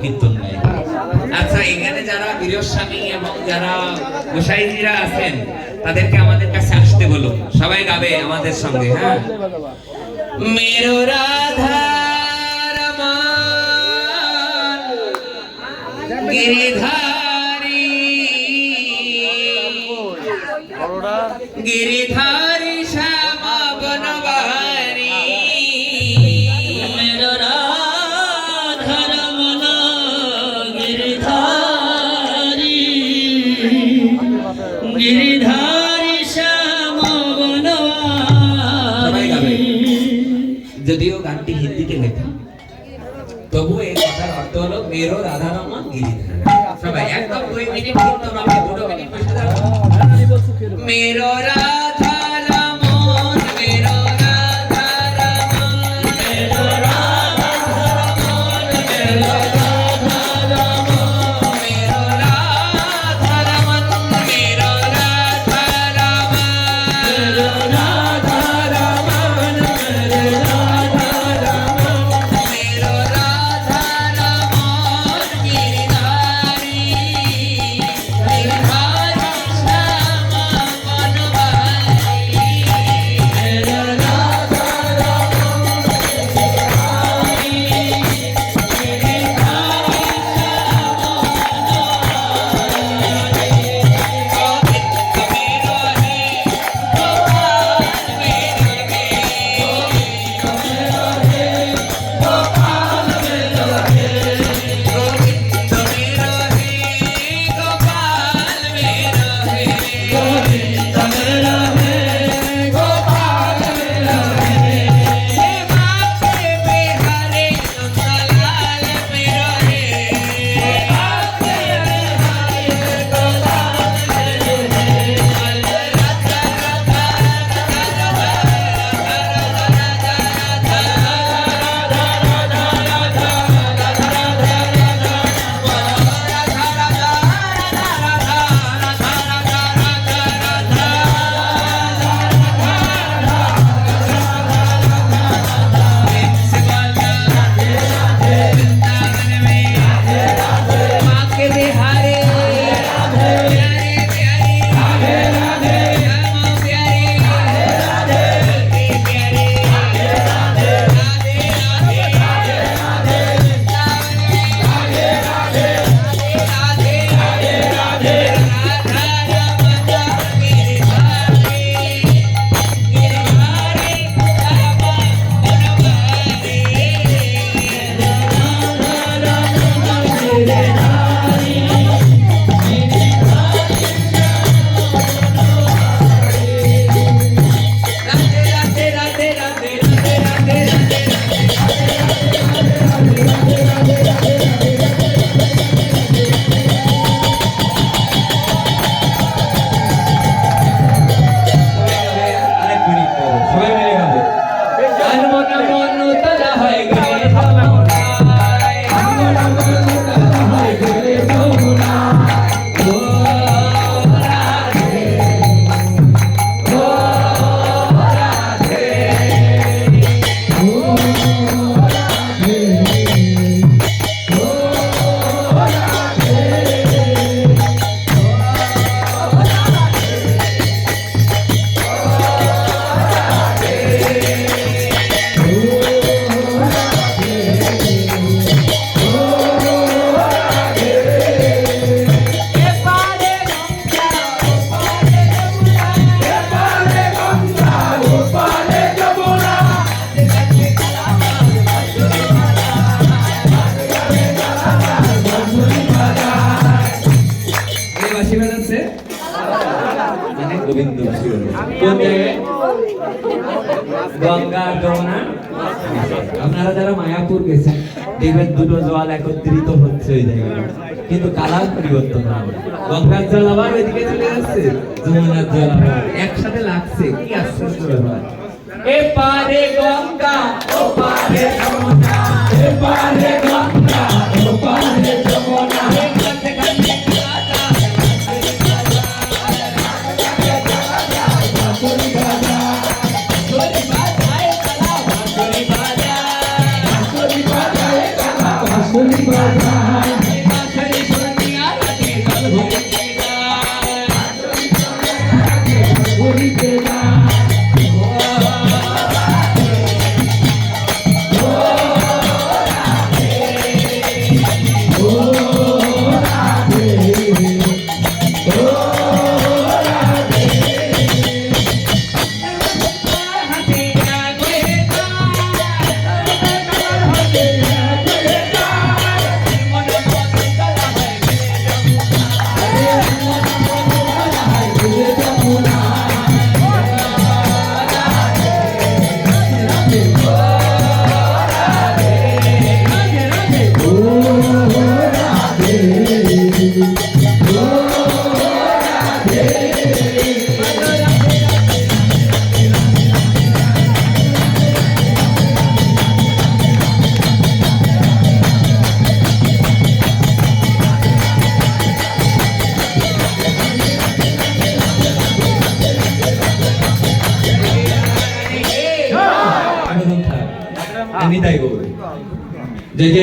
কীর্তন গাই আচ্ছা এখানে যারা এবং যারা গোসাইজিরা আছেন, তাদেরকে আমাদের কাছে আসতে বলো সবাই গাবে আমাদের সঙ্গে হ্যাঁ? মেরো রাধা গিরিধারী যদিও গানটি হিন্দিতে লেখা। তবু এই কথার অর্থ হলো মেরো রাধারমা গিরিধার। সবাই একদম দুই মিনিট কিন্তু আমরা দুটো মিনিট মেরো রাধা বাজাচ্ছে মানে গোবিন্দ গঙ্গা যমুনা। আপনারা যারা মায়াপুর গেছেন, দেখবেন দুটো জল একত্রিত হচ্ছে ওই জায়গায়। কিন্তু কালার পরিবর্তন হবে গঙ্গার জল আবার ওইদিকে চলে যাচ্ছে, যমুনার জল আবার একসাথে লাগছে। কি আশ্চর্য ব্যাপার। এ পারে গঙ্গা America. আমি তাই করব যে যে